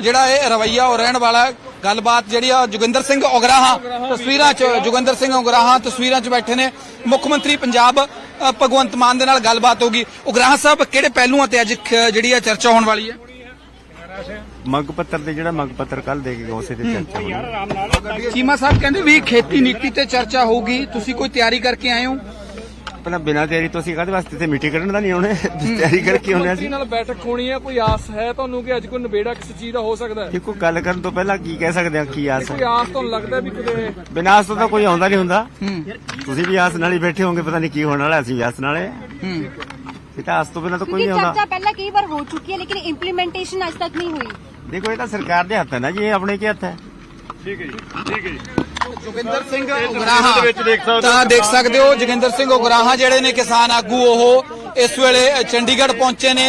ਜਿਹੜਾ ਇਹ ਰਵਈਆ ਉਹ ਰਹਿਣ ਵਾਲਾ। ਗੱਲਬਾਤ ਜਿਹੜੀ ਆ ਜੋਗਿੰਦਰ ਸਿੰਘ ਉਗਰਾਹਾਂ ਤਸਵੀਰਾਂ 'ਚ ਜੋਗਿੰਦਰ ਸਿੰਘ ਉਗਰਾਹਾਂ ਤਸਵੀਰਾਂ 'ਚ ਬੈਠੇ ਨੇ। ਮੁੱਖ ਮੰਤਰੀ ਪੰਜਾਬ ਭਗਵੰਤ ਮਾਨ ਦੇ ਨਾਲ ਗੱਲਬਾਤ ਹੋਗੀ ਉਗਰਾਹਾਂ ਸਾਹਿਬ ਕਿਹੜੇ ਪਹਿਲੂਆਂ ਤੇ ਅੱਜ ਜਿਹੜੀ ਆ ਚਰਚਾ ਹੋਣ ਵਾਲੀ ਹੈ? ਮੰਗ ਪੱਤਰ ਤੇ ਜਿਹੜਾ ਮੰਗ ਪੱਤਰ ਕੱਲ ਦੇ ਕੇ ਉਸੇ ਤੇ ਚਰਚਾ ਹੋਣੀ। ਚੀਮਾ ਸਾਹਿਬ ਕਹਿੰਦੇ ਵੀ ਖੇਤੀ ਨੀਤੀ ਤੇ ਚਰਚਾ ਹੋਊਗੀ। ਤੁਸੀਂ ਕੋਈ ਤਿਆਰੀ ਕਰਕੇ ਆਏ ਹੋ? ਪਹਿਲਾਂ ਬਿਨਾਂ ਤਿਆਰੀ ਤੋਂ ਅਸੀਂ ਕਾਹਦੇ ਵਾਸਤੇ ਤੇ ਮੀਟਿੰਗ ਕਰਨ ਦਾ ਨਹੀਂ ਆਉਣੇ ਤਿਆਰੀ ਕਰਕੇ ਆਉਣੇ ਮੰਤਰੀ ਅਸੀਂ ਨਾਲ ਬੈਠਕ ਹੋਣੀ ਹੈ ਕੋਈ ਆਸ ਹੈ ਤੁਹਾਨੂੰ ਕਿ ਅੱਜ ਕੋਈ ਨਿਬੇੜਾ ਕਿਸ ਚੀਜ਼ ਦਾ ਹੋ ਸਕਦਾ ਹੈ ਦੇਖੋ ਗੱਲ ਕਰਨ ਤੋਂ ਪਹਿਲਾਂ ਕੀ ਕਹਿ ਸਕਦੇ ਹਾਂ ਕੀ ਆਸ ਕੋਈ ਆਸ ਤੁਹਾਨੂੰ ਲੱਗਦਾ ਵੀ ਕਿਤੇ ਬਿਨਾਂ ਆਸ ਤੋਂ ਤਾਂ ਕੋਈ ਆਉਂਦਾ ਨਹੀਂ ਹੁੰਦਾ ਤੁਸੀਂ ਵੀ ਆਸ ਨਾਲ ਹੀ ਬੈਠੇ ਹੋਗੇ ਪਤਾ ਨਹੀਂ ਕੀ ਹੋਣ ਵਾਲਾ ਅਸੀਂ ਵੀ ਆਸ ਨਾਲੇ ਇਹ ਤਾਂ ਆਸ ਤੋਂ ਬਿਨਾਂ ਤਾਂ ਕੋਈ क्योंकि ਨਹੀਂ ਆਉਂਦਾ चर्चा पहले कई बार हो चुकी है लेकिन इम्प्लीमेंटेशन आज तक नहीं हुई ਦੇਖੋ ਇਹ ਤਾਂ ਸਰਕਾਰ ਦੇ ਹੱਥ ਹੈ ਨਾ ਜੀ ਇਹ ਆਪਣੇ ਕੀ ਹੱਥ ਹੈ ਜੋਗਿੰਦਰ ਸਿੰਘ ਉਗਰਾਹਾਂ। ਤਾਂ ਦੇਖ ਸਕਦੇ ਹੋ ਜੋਗਿੰਦਰ ਸਿੰਘ ਉਗਰਾਹਾਂ ਜਿਹੜੇ ਨੇ ਕਿਸਾਨ ਆਗੂ ਉਹ ਇਸ ਵੇਲੇ ਚੰਡੀਗੜ੍ਹ ਪਹੁੰਚੇ ਨੇ।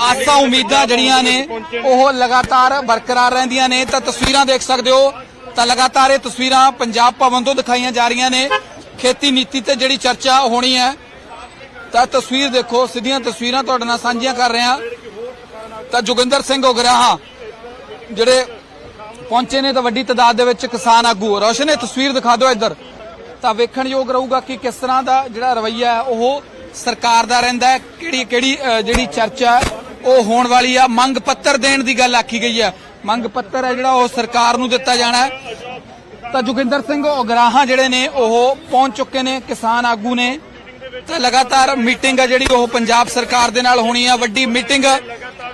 ਆਸਾਂ ਉਮੀਦਾਂ ਜਿਹੜੀਆਂ ਨੇ ਉਹ ਲਗਾਤਾਰ ਬਰਕਰਾਰ ਰਹਿੰਦੀਆਂ ਨੇ। ਤਾਂ ਤਸਵੀਰਾਂ ਦੇਖ ਸਕਦੇ ਹੋ। ਤਾਂ ਲਗਾਤਾਰ ਇਹ ਤਸਵੀਰਾਂ ਪੰਜਾਬ ਭਵਨ ਤੋਂ ਦਿਖਾਈਆਂ ਜਾ ਰਹੀਆਂ ਨੇ। ਖੇਤੀ ਨੀਤੀ ਤੇ ਜਿਹੜੀ ਚਰਚਾ ਹੋਣੀ ਹੈ ਤਾਂ ਤਸਵੀਰ ਦੇਖੋ ਸਿੱਧੀਆਂ ਤਸਵੀਰਾਂ ਤੁਹਾਡੇ ਨਾਲ ਸਾਂਝੀਆਂ ਕਰ ਰਹੇ। ਹਾਂ ਤਾਂ ਜੋਗਿੰਦਰ ਸਿੰਘ ਉਗਰਾਹਾਂ ਜਿਹੜੇ ਪਹੁੰਚੇ ਨੇ ਤਾਂ ਵੱਡੀ ਤਾਦਾਦ ਦੇ ਵਿੱਚ ਕਿਸਾਨ ਆਗੂ। ਰੋਸ਼ਨ, ਇਹ ਤਸਵੀਰ ਦਿਖਾ ਦਿਓ ਇੱਧਰ। ਤਾਂ ਵੇਖਣਯੋਗ ਰਹੂਗਾ ਕਿ ਕਿਸ ਤਰ੍ਹਾਂ ਦਾ ਜਿਹੜਾ ਰਵਈਆ ਹੈ, ਉਹ ਸਰਕਾਰ ਦਾ ਰਹਿੰਦਾ ਹੈ। ਕਿਹੜੀ ਕਿਹੜੀ ਜਿਹੜੀ ਚਰਚਾ ਉਹ ਹੋਣ ਵਾਲੀ ਆ। ਮੰਗ ਪੱਤਰ ਦੇਣ ਦੀ ਗੱਲ ਆਖੀ ਗਈ ਹੈ। ਮੰਗ ਪੱਤਰ ਹੈ ਜਿਹੜਾ ਉਹ ਸਰਕਾਰ ਨੂੰ ਦਿੱਤਾ ਜਾਣਾ ਹੈ। ਤਾਂ ਜੋਗਿੰਦਰ ਸਿੰਘ ਉਗਰਾਹਾਂ ਜਿਹੜੇ ਨੇ, ਉਹ ਪਹੁੰਚ ਚੁੱਕੇ ਨੇ, ਕਿਸਾਨ ਆਗੂ ਨੇ। ਤਾਂ ਲਗਾਤਾਰ ਮੀਟਿੰਗ ਆ ਜਿਹੜੀ ਉਹ ਪੰਜਾਬ ਸਰਕਾਰ ਦੇ ਨਾਲ ਹੋਣੀ ਆ। ਵੱਡੀ ਮੀਟਿੰਗ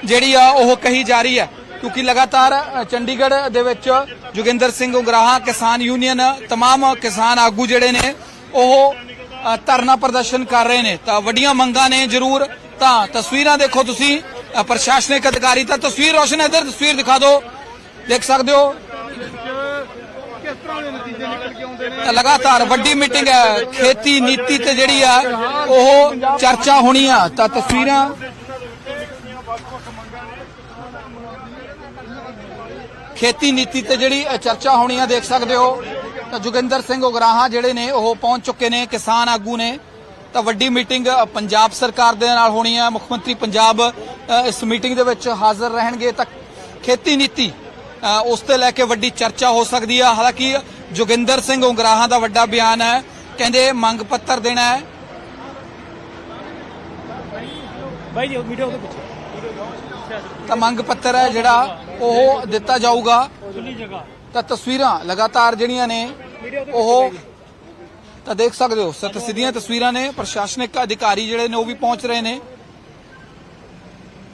ਜਿਹੜੀ ਆ, ਉਹ ਕਹੀ ਜਾ ਰਹੀ ਹੈ। ਕਿਉਂਕਿ ਲਗਾਤਾਰ ਅ, ਚੰਡੀਗੜ੍ਹ ਦੇ ਵਿੱਚ ਜੋਗਿੰਦਰ ਸਿੰਘ ਉਗਰਾਹਾਂ ਕਿਸਾਨ ਯੂਨੀਅਨ तमाम ਕਿਸਾਨ ਆਗੂ ਜਿਹੜੇ ਨੇ ਉਹ ਅ, ਧਰਨਾ ਪ੍ਰਦਰਸ਼ਨ ਕਰ ਰਹੇ ਨੇ ਤਾਂ ਵੱਡੀਆਂ ਮੰਗਾਂ ਨੇ ਜ਼ਰੂਰ ਤਾਂ ਤਸਵੀਰਾਂ ਦੇਖੋ ਤੁਸੀਂ ਅ, ਪ੍ਰਸ਼ਾਸਨਿਕ ਅਧਿਕਾਰੀ ਤਾਂ ਤਸਵੀਰ ਰੋਸ਼ਨ ਇੱਧਰ ਤਸਵੀਰ ਦਿਖਾ ਦਿਓ ਦੇਖ ਸਕਦੇ ਹੋ ਤਾਂ ਲਗਾਤਾਰ ਵੱਡੀ ਮੀਟਿੰਗ ਹੈ ਖੇਤੀ ਨੀਤੀ ਤੇ ਜਿਹੜੀ ਆ ਉਹ ਚਰਚਾ ਹੋਣੀ ਆ ਤਾਂ ਤਸਵੀਰਾਂ ਖੇਤੀ ਨੀਤੀ ਤੇ ਜਿਹੜੀ ਚਰਚਾ ਹੋਣੀ ਆ, ਦੇਖ ਸਕਦੇ ਹੋ। ਤਾਂ ਜੋਗਿੰਦਰ ਸਿੰਘ ਉਗਰਾਹਾਂ ਜਿਹੜੇ ਨੇ, ਉਹ ਪਹੁੰਚ ਚੁੱਕੇ ਨੇ ਕਿਸਾਨ ਆਗੂ ਨੇ। ਤਾਂ ਵੱਡੀ ਮੀਟਿੰਗ ਪੰਜਾਬ ਸਰਕਾਰ ਦੇ ਨਾਲ ਹੋਣੀ ਆ। ਮੁੱਖ ਮੰਤਰੀ ਪੰਜਾਬ ਇਸ ਮੀਟਿੰਗ ਦੇ ਵਿੱਚ ਹਾਜ਼ਰ ਰਹਿਣਗੇ। ਤਾਂ ਖੇਤੀ ਨੀਤੀ ਉਸ ਤੇ ਲੈ ਕੇ ਵੱਡੀ ਚਰਚਾ ਹੋ ਸਕਦੀ ਆ। ਹਾਲਾਂਕਿ ਜੋਗਿੰਦਰ ਸਿੰਘ ਉਗਰਾਹਾਂ ਦਾ ਵੱਡਾ ਬਿਆਨ ਹੈ। ਕਹਿੰਦੇ ਮੰਗ ਪੱਤਰ ਦੇਣਾ ਹੈ। ਤਾਂ ਮੰਗ ਪੱਤਰ ਹੈ ਜਿਹੜਾ ਉਹ ਦਿੱਤਾ ਜਾਊਗਾ। ਤਾਂ ਤਸਵੀਰਾਂ ਲਗਾਤਾਰ ਜਿਹੜੀਆਂ ਨੇ ਉਹ ਤਾਂ ਦੇਖ ਸਕਦੇ ਹੋ ਸਤ ਸਿੱਧੀਆਂ ਤਸਵੀਰਾਂ ਨੇ ਪ੍ਰਸ਼ਾਸਨਿਕ ਅਧਿਕਾਰੀ ਜਿਹੜੇ ਨੇ ਉਹ ਵੀ ਪਹੁੰਚ ਰਹੇ ਨੇ।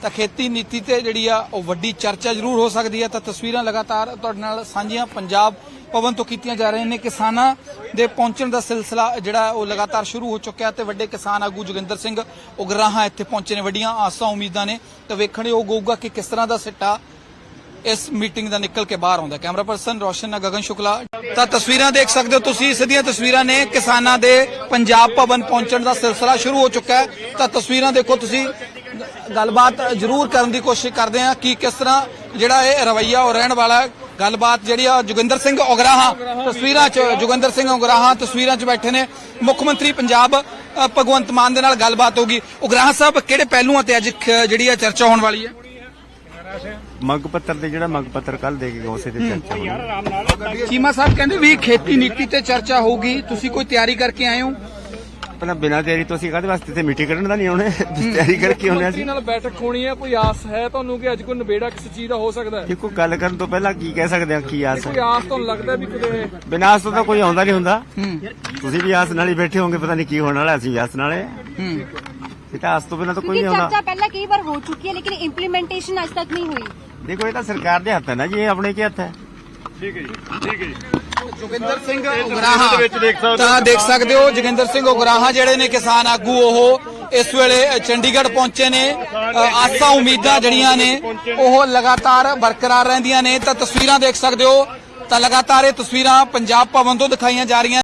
ਤਾਂ ਖੇਤੀ ਨੀਤੀ ਤੇ ਜਿਹੜੀ ਆ, ਉਹ ਵੱਡੀ ਚਰਚਾ ਜ਼ਰੂਰ ਹੋ ਸਕਦੀ ਹੈ। ਤਾਂ ਤਸਵੀਰਾਂ ਲਗਾਤਾਰ ਤੁਹਾਡੇ ਨਾਲ ਸਾਂਝੀਆਂ ਪੰਜਾਬ ਭਵਨ ਤੋਂ ਕੀਤੀਆਂ ਜਾ ਰਹੀਆਂ ਨੇ। ਕਿਸਾਨਾਂ ਦੇ ਪਹੁੰਚਣ ਦਾ ਸਿਲਸਿਲਾ ਜਿਹੜਾ, ਉਹ ਲਗਾਤਾਰ ਸ਼ੁਰੂ ਹੋ ਚੁੱਕਿਆ ਤੇ ਵੱਡੇ ਕਿਸਾਨ ਆਗੂ ਜੋਗਿੰਦਰ ਸਿੰਘ ਉਗਰਾਹਾਂ ਇੱਥੇ ਪਹੁੰਚੇ ਨੇ। ਵੱਡੀਆਂ ਆਸਾਂ ਉਮੀਦਾਂ ਨੇ। ਤਾਂ ਵੇਖਣਯੋਗ ਹੋਊਗਾ ਕਿ ਕਿਸ ਤਰ੍ਹਾਂ ਦਾ ਸਿੱਟਾ ਇਸ ਮੀਟਿੰਗ ਦਾ ਨਿਕਲ ਕੇ ਬਾਹਰ ਆਉਂਦਾ ਕੈਮਰਾ ਪਰਸਨ ਰੋਸ਼ਨ ਗਗਨ ਸ਼ੁਕਲਾ। ਤਾਂ ਤਸਵੀਰਾਂ ਦੇਖ ਸਕਦੇ ਹੋ ਤੁਸੀਂ, ਸਿੱਧੀਆਂ ਤਸਵੀਰਾਂ ਨੇ ਕਿਸਾਨਾਂ ਦੇ ਪੰਜਾਬ ਭਵਨ ਪਹੁੰਚਣ ਦਾ ਸਿਲਸਿਲਾ ਸ਼ੁਰੂ ਹੋ ਚੁੱਕਾ ਹੈ। ਤਾਂ ਤਸਵੀਰਾਂ ਦੇਖੋ ਤੁਸੀਂ ਗੱਲਬਾਤ ਜ਼ਰੂਰ ਕਰਨ ਦੀ ਕੋਸ਼ਿਸ਼ ਕਰਦੇ ਆ ਕਿ ਕਿਸ ਤਰ੍ਹਾਂ ਜਿਹੜਾ ਇਹ ਰਵਈਆ ਉਹ ਰਹਿਣ ਵਾਲਾ। ਗੱਲਬਾਤ ਜਿਹੜੀ ਆ ਜੋਗਿੰਦਰ ਸਿੰਘ ਉਗਰਾਹਾਂ ਤਸਵੀਰਾਂ 'ਚ ਜੋਗਿੰਦਰ ਸਿੰਘ ਉਗਰਾਹਾਂ ਤਸਵੀਰਾਂ 'ਚ ਬੈਠੇ ਨੇ। ਮੁੱਖ ਮੰਤਰੀ ਪੰਜਾਬ ਭਗਵੰਤ ਮਾਨ ਦੇ ਨਾਲ ਗੱਲਬਾਤ ਹੋਗੀ ਉਗਰਾਹਾਂ ਸਾਹਿਬ ਕਿਹੜੇ ਪਹਿਲੂਆਂ ਤੇ ਅੱਜ ਜਿਹੜੀ ਆ ਚਰਚਾ ਹੋਣ ਵਾਲੀ ਹੈ? ਮੰਗ ਪੱਤਰ ਤੇ ਜਿਹੜਾ ਮੰਗ ਪੱਤਰ ਕੱਲ ਦੇ ਕੇ ਉਸੇ ਤੇ ਚਰਚਾ ਹੋਣੀ। ਚੀਮਾ ਸਾਹਿਬ ਕਹਿੰਦੇ ਵੀ ਖੇਤੀ ਨੀਤੀ ਤੇ ਚਰਚਾ ਹੋਊਗੀ। ਤੁਸੀਂ ਕੋਈ ਤਿਆਰੀ ਕਰਕੇ ਆਏ ਹੋ? ਪਹਿਲਾਂ ਬਿਨਾਂ ਤਿਆਰੀ ਤੋਂ ਅਸੀਂ ਕਾਹਦੇ ਵਾਸਤੇ ਤੇ ਮੀਟਿੰਗ ਕਰਨ ਦਾ ਨਹੀਂ ਆਉਣੇ ਤਿਆਰੀ ਕਰਕੇ ਆਉਣੇ ਮੰਤਰੀ ਅਸੀਂ ਨਾਲ ਬੈਠਕ ਹੋਣੀ ਹੈ ਕੋਈ ਆਸ ਹੈ ਤੁਹਾਨੂੰ ਕਿ ਅੱਜ ਕੋਈ ਨਿਬੇੜਾ ਕਿਸ ਚੀਜ਼ ਦਾ ਹੋ ਸਕਦਾ ਹੈ ਦੇਖੋ ਗੱਲ ਕਰਨ ਤੋਂ ਪਹਿਲਾਂ ਕੀ ਕਹਿ ਸਕਦੇ ਹਾਂ ਕੀ ਆਸ ਕੋਈ ਆਸ ਤੁਹਾਨੂੰ ਲੱਗਦਾ ਵੀ ਕਿਤੇ ਬਿਨਾਂ ਆਸ ਤੋਂ ਤਾਂ ਕੋਈ ਆਉਂਦਾ ਨਹੀਂ ਹੁੰਦਾ ਤੁਸੀਂ ਵੀ ਆਸ ਨਾਲ ਹੀ ਬੈਠੇ ਹੋਗੇ ਪਤਾ ਨਹੀਂ ਕੀ ਹੋਣ ਵਾਲਾ ਅਸੀਂ ਵੀ ਆਸ ਨਾਲੇ ਇਹ ਤਾਂ ਆਸ ਤੋਂ ਬਿਨਾਂ ਤਾਂ ਕੋਈ क्योंकि ਨਹੀਂ ਆਉਂਦਾ चर्चा पहले कई बार हो चुकी है लेकिन इम्प्लीमेंटेशन आज तक नहीं हुई ਦੇਖੋ ਇਹ ਤਾਂ ਸਰਕਾਰ ਦੇ ਹੱਥ ਹੈ ਨਾ ਜੀ ਇਹ ਆਪਣੇ ਕੀ ਹੱਥ ਹੈ ਜੋਗਿੰਦਰ ਸਿੰਘ ਉਗਰਾਹਾਂ। ਤਾਂ ਦੇਖ ਸਕਦੇ ਹੋ ਜੋਗਿੰਦਰ ਸਿੰਘ ਉਗਰਾਹਾਂ ਜਿਹੜੇ ਨੇ ਕਿਸਾਨ ਆਗੂ ਉਹ ਇਸ ਵੇਲੇ ਚੰਡੀਗੜ੍ਹ ਪਹੁੰਚੇ ਨੇ। ਆਸਾਂ ਉਮੀਦਾਂ ਜਿਹੜੀਆਂ ਨੇ ਉਹ ਲਗਾਤਾਰ ਬਰਕਰਾਰ ਰਹਿੰਦੀਆਂ ਨੇ। ਤਾਂ ਤਸਵੀਰਾਂ ਦੇਖ ਸਕਦੇ ਹੋ। ਤਾਂ ਲਗਾਤਾਰ ਇਹ ਤਸਵੀਰਾਂ ਪੰਜਾਬ ਭਵਨ ਤੋਂ ਦਿਖਾਈਆਂ ਜਾ ਰਹੀਆਂ